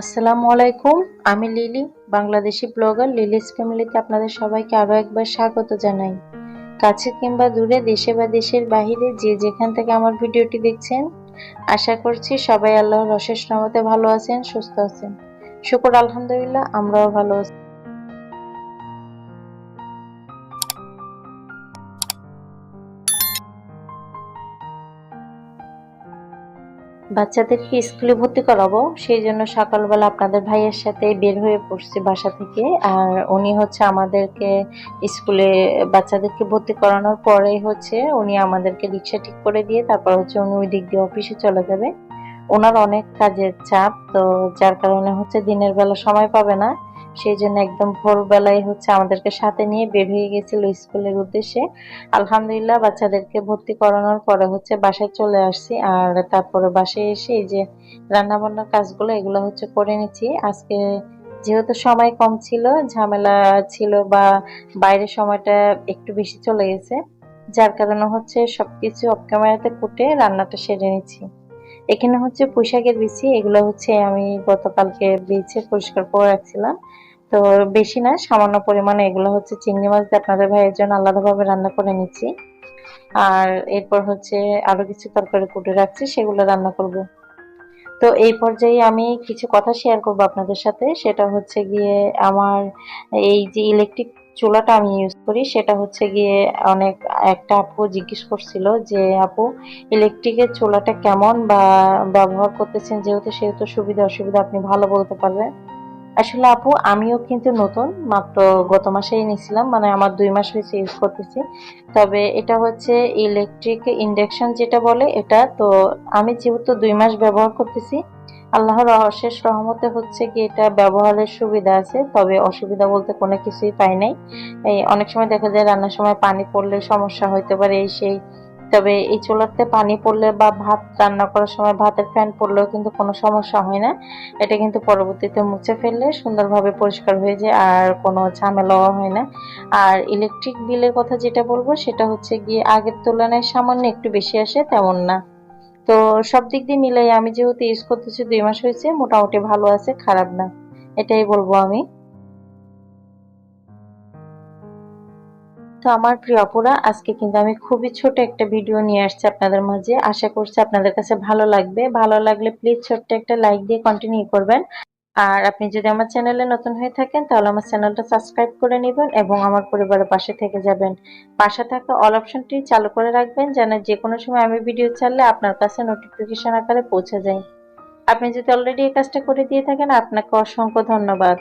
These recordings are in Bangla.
আসসালামু আলাইকুম, আমি লিলি, বাংলাদেশি ব্লগার লিলিস ফ্যামিলিতে আপনাদের সবাইকে আরও একবার স্বাগত জানাই। কাছে কিংবা দূরে, দেশে বা দেশের বাহিরে যে যেখান থেকে আমার ভিডিওটি দেখছেন, আশা করছি সবাই আল্লাহর অশেষ রহমতে ভালো আছেন, সুস্থ আছেন। শুকর, আলহামদুলিল্লাহ, আমরাও ভালো আছি। বাচ্চাদেরকে স্কুলে ভর্তি করাবো? সেই জন্য সকালবেলা আপনাদের ভাইয়ের সাথে বের হয়ে পড়ছি বাসা থেকে, আর উনি হচ্ছে আমাদেরকে স্কুলে বাচ্চাদেরকে ভর্তি করানোর পরেই হচ্ছে উনি আমাদেরকে রিক্সা ঠিক করে দিয়ে তারপর হচ্ছে উনি ওই দিক দিয়ে অফিসে চলে যাবে। ওনার অনেক কাজের চাপ, তো যার কারণে হচ্ছে দিনের বেলা সময় পাবে না। সেই জন্য একদম ভোরবেলায় হচ্ছে আমাদেরকে সাথে নিয়ে বের হয়ে গেছিল স্কুলের উদ্দেশ্যে। আলহামদুলিল্লাহ বাচ্চাদেরকে ভর্তি করানোর পরে হচ্ছে বাসায় চলে আসছি আর তারপরে বাসায় এসে এই যে রান্না বান্নার কাজগুলো এগুলো হচ্ছে করে নিচ্ছি। আজকে যেহেতু সময় কম ছিল, ঝামেলা ছিল বা বাইরের সময়টা একটু বেশি চলে গেছে, যার কারণে হচ্ছে সবকিছু অফ ক্যামেরাতে ফুটে রান্নাটা সেরে নিচ্ছি। এখানে হচ্ছে পোশাকের বিচি, এগুলো হচ্ছে আমি গতকালকে বেছে পরিষ্কার করে রাখছিলাম। তো বেশি না, সামান্য পরিমাণে এগুলো হচ্ছে চিংড়ি মাছ দিয়ে আপনাদের ভাইয়ের জন্য আলাদাভাবে রান্না করে নিচ্ছি। আর এরপর হচ্ছে আরও কিছু তরকারি কুটে রাখছি, সেগুলো রান্না করব। তো এই পর্যায়ে আমি কিছু কথা শেয়ার করব আপনাদের সাথে, সেটা হচ্ছে গিয়ে আমার এই যে ইলেকট্রিক চুলাটা আমি ইউজ করি, সেটা হচ্ছে গিয়ে অনেক, একটা আপু জিজ্ঞেস করছিল যে, আপু ইলেকট্রিকের চুলাটা কেমন বা ব্যবহার করতেছেন? যেহেতু সেহেতু সুবিধা অসুবিধা আপনি ভালো বলতে পারবেন। আসলে আপু, আমিও কিন্তু নতুন, মাত্র গত মাসেই নিয়েছিলাম মানে আমার দুই মাস হয়েছে ইউজ করতেছি। তবে এটা হচ্ছে ইলেকট্রিক ইন্ডাকশন যেটা বলে এটা, তো আমি যেহেতু দুই মাস ব্যবহার করতেছি, আল্লাহর অশেষ রহমতে হচ্ছে কি এটা ব্যবহারের সুবিধা আছে, তবে অসুবিধা বলতে কোনো কিছুই পাই নাই। এই অনেক সময় দেখা যায় রান্নার সময় পানি পড়লে সমস্যা হইতে পারে, এই সেই তবে এই চুলাতে পানি পড়লে বা ভাত রান্না করার সময় ভাতের ফ্যান পড়লেও কিন্তু কোনো সমস্যা হয় না। এটা কিন্তু পরবর্তীতে মুছে ফেললে সুন্দরভাবে পরিষ্কার হয়ে যায় আর কোনো ঝামেলাও হয় না। আর ইলেকট্রিক বিলের কথা যেটা বলব সেটা হচ্ছে গিয়ে আগের তুলনায় সামান্য একটু বেশি আসে তেমন না। তো সব দিক দিয়ে মিলাই আমি যেহেতু ইউজ করতেছি দুই মাস হয়েছে, মোটামুটি ভালো আছে, খারাপ না। এটাই বলব আমি। তো আমার প্রিয় অপরা আজকে কিন্তু আমি খুবই ছোট একটা ভিডিও নিয়ে আসছি আপনাদের মাঝে। আশা করছি আপনাদের কাছে ভালো লাগবে। ভালো লাগলে প্লিজ ছোট্ট একটা লাইক দিয়ে কন্টিনিউ করবেন। আর আপনি যদি আমার চ্যানেলে নতুন হয়ে থাকেন, তাহলে আমার চ্যানেলটা সাবস্ক্রাইব করে নেবেন এবং আমার পরিবারের পাশে থেকে যাবেন। পাশে থাকা অল অপশনটি চালু করে রাখবেন, যেন যে কোনো সময় আমি ভিডিও ছাড়লে আপনার কাছে নোটিফিকেশন আকারে পৌঁছে যায়। আপনি যদি অলরেডি এই কাজটা করে দিয়ে থাকেন, আপনাকে অসংখ্য ধন্যবাদ।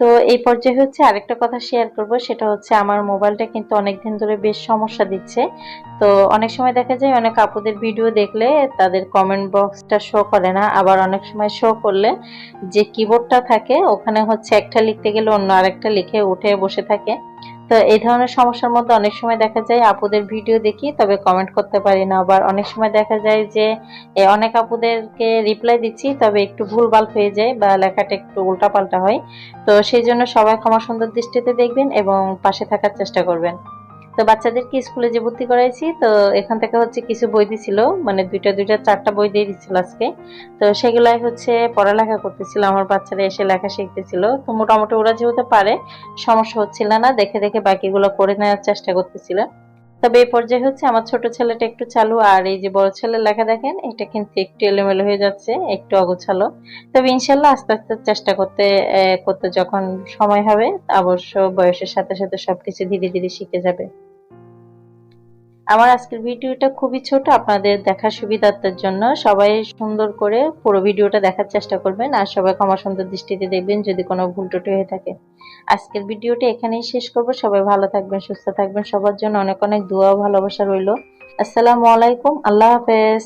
তো এই পর্যায়ে হচ্ছে আরেকটা কথা শেয়ার করব, সেটা হচ্ছে আমার মোবাইলটা কিন্তু অনেক দিন ধরে বেশ সমস্যা দিচ্ছে। তো অনেক সময় দেখা যায় অনেক আপুদের ভিডিও দেখলে তাদের কমেন্ট বক্সটা শো করে না, আবার অনেক সময় শো করলে যে কিবোর্ডটা থাকে, ওখানে হচ্ছে একটা লিখতে গেলে অন্য আরেকটা লিখে উঠে বসে থাকে। তো এই ধরনের সমস্যার মধ্যে অনেক সময় দেখা যায় আপুদের ভিডিও দেখি, তবে কমেন্ট করতে পারি না। আবার অনেক সময় দেখা যায় যে অনেক আপুদেরকে রিপ্লাই দিচ্ছি, তবে একটু ভুলভাল হয়ে যায় বা লেখাটা একটু উল্টাপাল্টা হয়। তো সেই জন্য সবাই ক্ষমা সুন্দর দৃষ্টিতে দেখবেন এবং পাশে থাকার চেষ্টা করবেন। তো বাচ্চাদেরকে স্কুলে যে ভর্তি করাইছি, তো এখান থেকে হচ্ছে কিছু বই দিছিল মানে দুইটা দুইটা, চারটা বই দিয়ে দিচ্ছিল আজকে। তো সেগুলাই হচ্ছে পড়ালেখা করতেছিল, আমার বাচ্চারা এসে লেখা শিখতেছিল। তো মোটামুটি ওরা যেহেতু পারে, সমস্যা হচ্ছিল না, দেখে দেখে বাকিগুলো করে নেওয়ার চেষ্টা করতেছিল। তবে এই পর্যায়ে হচ্ছে আমার ছোট ছেলেটা একটু চালু, আর এই যে বড় ছেলের লেখা দেখেন, এটা কিন্তু একটু এলোমেলো হয়ে যাচ্ছে, একটু অগোছালো। তবে ইনশাল্লাহ আস্তে আস্তে চেষ্টা করতে করতে যখন সময় হবে, অবশ্য বয়সের সাথে সাথে সবকিছু ধীরে ধীরে শিখে যাবে। আমার আজকের ভিডিওটা খুবই ছোট, আপনাদের দেখার সুবিধার্থের জন্য সবাই সুন্দর করে পুরো ভিডিওটা দেখার চেষ্টা করবেন আর সবাই ক্ষমা সুন্দর দৃষ্টিতে দেখবেন যদি কোনো ভুল টুটি হয়ে থাকে। আজকের ভিডিওটা এখানেই শেষ করব। সবাই ভালো থাকবেন, সুস্থ থাকবেন। সবার জন্য অনেক অনেক দোয়া ভালোবাসা রইল। আসসালামু আলাইকুম। আল্লাহ হাফেজ।